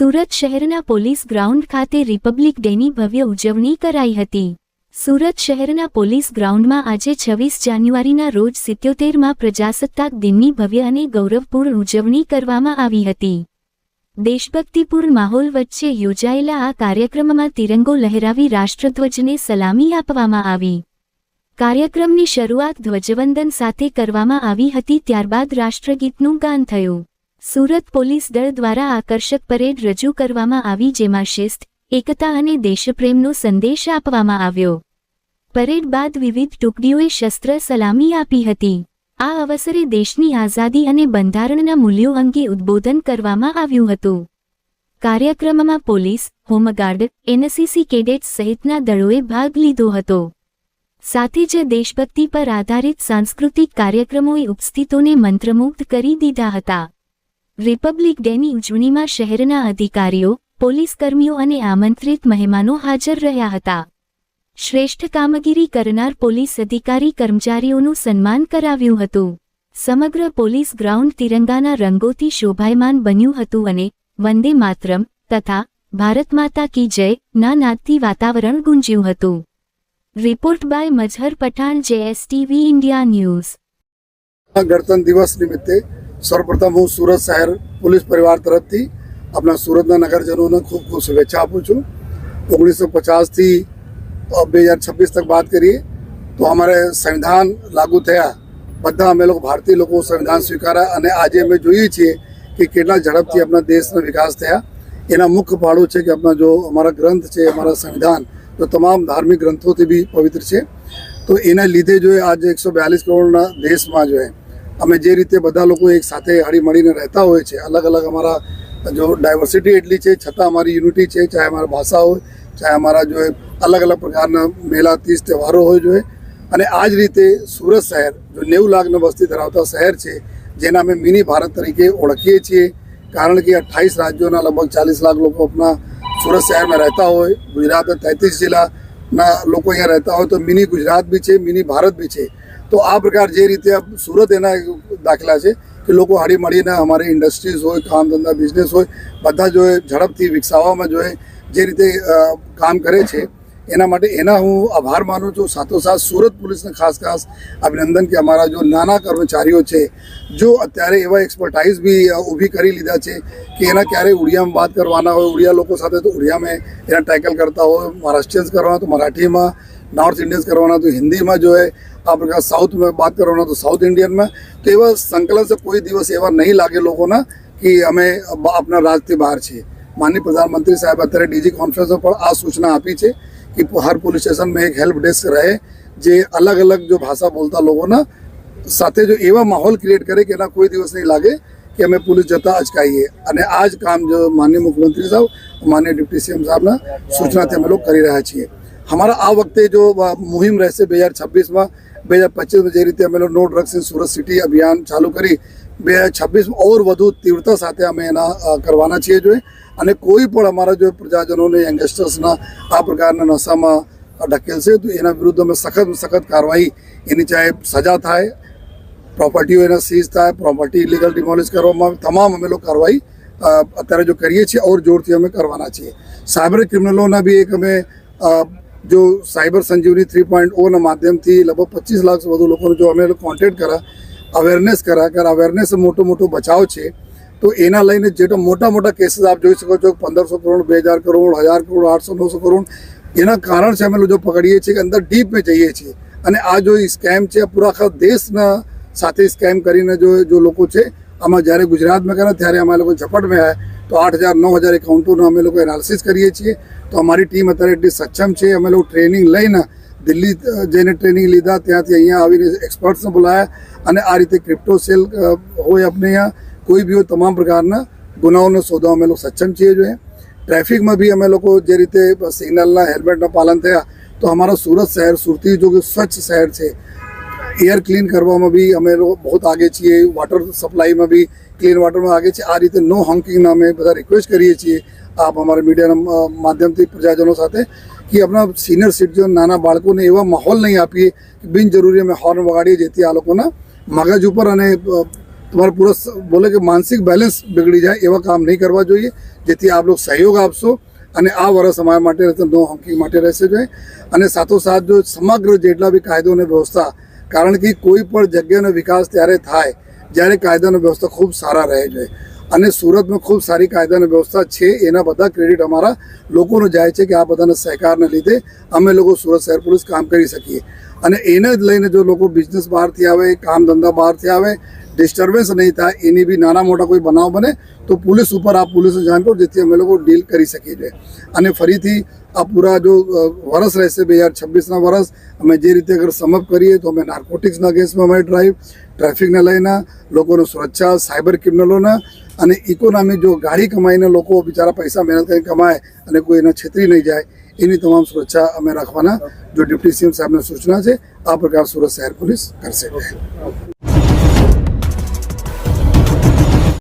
સુરત શહેરના police ground ખાતે republic ડેની ભવ્ય ઉજવણી કરાઈ હતી. સુરત શહેરના પોલીસ ગ્રાઉન્ડમાં આજે છવ્વીસ જાન્યુઆરીના રોજ સિત્યોતેરમાં પ્રજાસત્તાક દિનની ભવ્ય અને ગૌરવપૂર્ણ ઉજવણી કરવામાં આવી હતી. દેશભક્તિપૂર્ણ માહોલ વચ્ચે યોજાયેલા આ કાર્યક્રમમાં તિરંગો લહેરાવી રાષ્ટ્રધ્વજને સલામી આપવામાં આવી. કાર્યક્રમની શરૂઆત ધ્વજવંદન સાથે કરવામાં આવી હતી, ત્યારબાદ રાષ્ટ્રગીતનું ગાન થયું. સુરત પોલીસ દળ દ્વારા આકર્ષક પરેડ રજૂ કરવામાં આવી જેમાં શિસ્ત, એકતા અને દેશપ્રેમનો સંદેશ આપવામાં આવ્યો. પરેડ બાદ વિવિધ ટુકડીઓએ શસ્ત્ર સલામી આપી હતી. આ અવસરે દેશની આઝાદી અને બંધારણના મૂલ્યો અંગે ઉદ્બોધન કરવામાં આવ્યું હતું. કાર્યક્રમમાં પોલીસ, હોમગાર્ડ, એનસીસી કેડેટ્સ સહિતના દળોએ ભાગ લીધો હતો. સાથે જ દેશભક્તિ પર આધારિત સાંસ્કૃતિક કાર્યક્રમોએ ઉપસ્થિતોને મંત્રમુગ્ધ કરી દીધા હતા. રિપબ્લિક ડેની ઉજવણીમાં શહેરના અધિકારીઓ પોલીસકર્મીઓ અને આમંત્રિત મહેમાનો હાજર રહ્યા હતા. શ્રેષ્ઠ કામગીરી કરનાર પોલીસ અધિકારી કર્મચારીઓનું સન્માન કરાવ્યું હતું. સમગ્ર પોલીસ ગ્રાઉન્ડ તિરંગાના રંગોથી શોભાયમાન બન્યું હતું અને વંદે માતરમ તથા ભારત માતા કી જય ના નાદથી વાતાવરણ ગુંજ્યું હતું. Report by Mazhar Pathan, JSTV, India news. ગણતંત્ર દિવસ નિમિત્તે સૌપ્રથમ હું સુરત શહેર પોલીસ પરિવાર તરફથી આપણા સુરતના નગરજનોને ખૂબ ખૂબ શુભેચ્છા આપું છું. ઓગણીસો પચાસથી બે હજાર છવ્વીસ તક વાત કરીએ, તો અમારે સંવિધાન લાગુ થયા. બધા અમે લોકો ભારતીય લોકો સંવિધાન સ્વીકાર્યા અને આજે અમે જોઈએ છીએ કે કેટલા ઝડપથી આપણા દેશનો વિકાસ થયા. એના મુખ્ય પાડો છે કે આપણા જો અમારા ગ્રંથ છે, અમારા સંવિધાન, તો તમામ ધાર્મિક ગ્રંથોથી બી પવિત્ર છે. તો એના લીધે જો આજે એકસો બ્યાલીસ કરોડના દેશમાં જો અમે જે રીતે બધા લોકો એક સાથે હળી મળીને રહેતા હોય છે, અલગ અલગ અમારા જો ડાયવર્સિટી એટલી છે, છતાં અમારી યુનિટી છે, ચાહે અમારા ભાષા હોય, ચાહે અમારા જો અલગ અલગ પ્રકારના મેળા તીજ તહેવારો હોય જોઈએ અને આ જ રીતે સુરત શહેર, જો નેવું લાખની વસ્તી ધરાવતા શહેર છે, જેના અમે મિની ભારત તરીકે ઓળખીએ છીએ, કારણ કે અઠ્ઠાવીસ રાજ્યોના લગભગ ચાલીસ લાખ લોકો આપણા સુરત શહેરમાં રહેતા હોય, ગુજરાતના તેત્રીસ જિલ્લાના લોકો અહીંયા રહેતા હોય, તો મિની ગુજરાત બી છે, મિની ભારત બી છે. તો આ પ્રકાર જે રીતે સુરત એના દાખલા છે કે લોકો હળી મળીને અમારી ઇન્ડસ્ટ્રીઝ હોય, કામ ધંધા બિઝનેસ હોય, બધા જો ઝડપથી વિકસાવવામાં જોઈએ જે રીતે કામ કરે છે, એના માટે એના હું આભાર માનું છું. સાથોસાથ સુરત પોલીસને ખાસ ખાસ અભિનંદન કે અમારા જો નાના કર્મચારીઓ છે, જો અત્યારે એવા એક્સપર્ટાઇઝ બી ઊભી કરી લીધા છે કે એના ક્યારેય ઉડિયામાં વાત કરવાના હોય, ઉડિયા લોકો સાથે તો ઉડિયામાં એના ટેકલ કરતા હોય મહારાષ્ટ્રીયન્સ કરવાના તો મરાઠીમાં નોર્થ ઇન્ડિયન્સ કરવાના તો હિન્દીમાં જો है આ પ્રકાર સાઉથ में बात करवाना तो साउथ इंडियन में तो એવા સંકલન से કોઈ દિવસ એવા નહીં લાગે લોકોના કે અમે બ- આપણા રાજથી બહાર છીએ માનનીય પ્રધાનમંત્રી સાહેબ અત્યારે ડીજી કોન્ફરન્સમાં પણ આ સૂચના આપી છે કે હર પોલીસ સ્ટેશનમાં એક હેલ્પ ડેસ્ક રહે જે અલગ અલગ જો ભાષા બોલતા લોકોના સાથે જો એવા માહોલ ક્રિએટ કરે કે એના કોઈ દિવસ નહીં લાગે કે અમે પોલીસ જતા અચકાઈએ અને આ જ કામ જો માનનીય મુખ્યમંત્રી સાહેબ માનનીય ડિપ્ટી સીએમ સાહેબના સૂચનાથી અમે લોકો કરી રહ્યા છીએ અમારા આ વખતે જો મુહિમ રહેશે બે હજાર છવ્વીસમાં બે હજાર પચીસમાં જે રીતે અમે no drugs in Surat city અભિયાન ચાલુ કરી બે હજાર છવ્વીસમાં ઓર વધુ તીવ્રતા સાથે અમે એના કરવાના છીએ જોઈએ અને કોઈ પણ અમારા જો પ્રજાજનોને યંગસ્ટર્સના આ પ્રકારના નશામાં ઢકેલશે તો એના વિરુદ્ધ અમે સખત સખત કાર્યવાહી એની ચાહે સજા થાય પ્રોપર્ટીઓ એના સીઝ થાય પ્રોપર્ટી ઇલીગલ ડિમોલિશ કરવામાં તમામ અમે લોકો કાર્યવાહી અત્યારે જો કરીએ છીએ ઓર જોરથી અમે કરવાના છીએ સાયબર ક્રિમિનલોના બી એક અમે જો સાયબર સંજીવની થ્રી પોઈન્ટ ઓના માધ્યમથી લગભગ પચીસ લાખ વધુ લોકોને જો અમે કોન્ટેક્ટ કરા અવેરનેસ કરા કારણ અવેરનેસ મોટો મોટો બચાવ છે, તો એના લઈને જેટલો મોટા મોટા કેસીસ આપ જોઈ શકો છો, પંદરસો કરોડ, બે હજાર કરોડ હજાર કરોડ, આઠસો, નવસો કરોડ, એના કારણ છે અમે લોકો પકડીએ છીએ કે અંદર ડીપમાં જઈએ છીએ. અને આ જો સ્કેમ છે પૂરા આખા દેશના સાથે સ્કેમ કરીને જો જો લોકો છે, આમાં જ્યારે ગુજરાતમાં કરે, ત્યારે અમે લોકો ઝપટમાં આવ્યા. તો આઠ હજાર, નવ હજાર એકાઉન્ટોનું અમે લોકો એનાલિસિસ કરીએ છીએ. તો અમારી ટીમ અત્યારે એટલી સક્ષમ છે, અમે લોકો ટ્રેનિંગ લઈને દિલ્હી જઈને ટ્રેનિંગ લીધા. ત્યાંથી અહીંયા આવીને એક્સપર્ટ્સને બોલાયા. અને આ રીતે ક્રિપ્ટો સેલ હોય આપણે અહીંયા, કોઈ બી હોય તમામ પ્રકારના ગુનાઓનો શોધવા અમે લોકો સક્ષમ છીએ જોઈએ. ટ્રાફિકમાં બી અમે લોકો જે રીતે સિગ્નલના હેલ્મેટના પાલન થયા, તો અમારો સુરત શહેર, સુરતી જો કે સ્વચ્છ શહેર છે. એર ક્લીન કરવામાં બી અમે બહુ આગે છીએ. વોટર સપ્લાયમાં બી ક્લીન વોટરમાં આગે છે આ રીતે નો હોંકિંગના અમે બધા રિક્વેસ્ટ કરીએ છીએ આપ અમારા મીડિયાના માધ્યમથી પ્રજાજનો સાથે કે આપણા સિનિયર સિટીઝન નાના બાળકોને એવા માહોલ નહીં આપીએ કે બિનજરૂરી અમે હોર્ન વગાડીએ જેથી આ લોકોના મગજ ઉપર અને તમારું પૂરો બોલે કે માનસિક બેલેન્સ બગડી જાય એવા કામ નહીં કરવા જોઈએ. જેથી આપ લોકો સહયોગ આપશો અને આ વર્ષ અમારા માટે રહેશે નો હોંકી માટે રહેશે જોઈએ. અને સાથોસાથ જો સમગ્ર જેટલા બી કાયદો અને વ્યવસ્થા કારણ કે કોઈ પણ જગ્યાનો વિકાસ ત્યારે થાય જ્યારે કાયદાનો વ્યવસ્થા ખૂબ સારા રહે છે. અને સુરતમાં ખૂબ સારી કાયદાની વ્યવસ્થા છે, એના બધા ક્રેડિટ અમારા લોકોનો જાય છે કે આ બધાના સહકારને લીધે અમે લોકો સુરત શહેર પોલીસ કામ કરી શકીએ. અને એને જ લઈને જો લોકો બિઝનેસ બહારથી આવે, કામ ધંધા બહારથી આવે ડિસ્ટર્બન્સ નહીં થાય, એની બી નાના મોટા કોઈ બનાવ બને, તો પોલીસ ઉપર આ પોલીસને જાણ કરો, જેથી અમે લોકો ડીલ કરી શકીએ છીએ. અને ફરીથી આ પૂરા જો વરસ રહેશે, બે હજાર છવ્વીસના વરસ, અમે જે રીતે અગર સમપ કરીએ, તો અમે નાર્કોટિક્સના કેસમાં અમારી ડ્રાઈવ ટ્રાફિકને લઈને, લોકોની સુરક્ષા સાયબર ક્રિમિનલોના અને ઇકોનોમી જો ગાડી કમાઈને લોકો બિચારા પૈસા મહેનત કરીને કમાય અને કોઈ એને છેતરી નહીં જાય એની તમામ સુરક્ષા અમે રાખવાના. જો ડિપ્ટી સીએમ સાહેબની સૂચના છે, આ પ્રકાર સુરત શહેર પોલીસ કરશે.